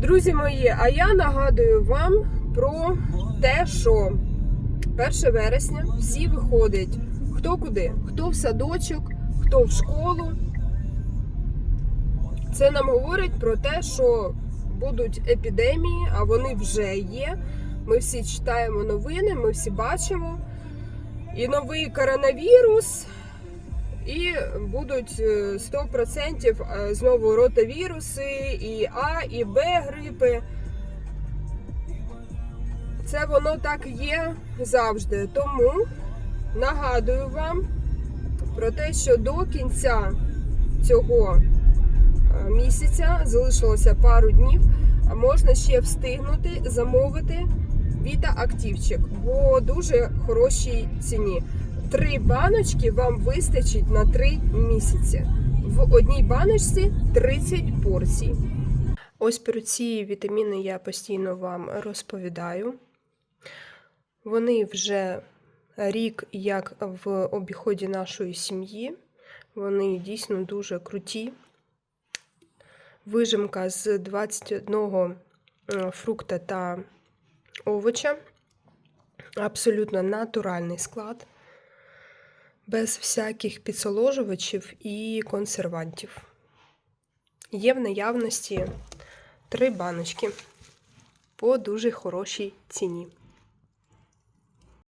Друзі мої, а я нагадую вам про те, що 1 вересня всі виходять хто куди, хто в садочок, хто в школу. Це нам говорить про те, що будуть епідемії, а вони вже є. Ми всі читаємо новини, ми всі бачимо. І новий коронавірус, будуть е, 100% е, знову ротавіруси, і А, і Б грипи. Це воно так є завжди. Тому нагадую вам про те, що до кінця цього е, місяця залишилося пару днів, можна ще встигнути замовити Віта Активчик по дуже хорошій ціні. Три баночки вам вистачить на три місяці. В одній баночці 30 порцій. Ось про ці вітаміни я постійно вам розповідаю. Вони вже рік як в обіході нашої сім'ї. Вони дійсно дуже круті. Вижимка з 21 е, фрукта та овоча. Абсолютно натуральний склад, без всяких підсоложувачів і консервантів. Є в наявності три баночки по дуже хорошій ціні.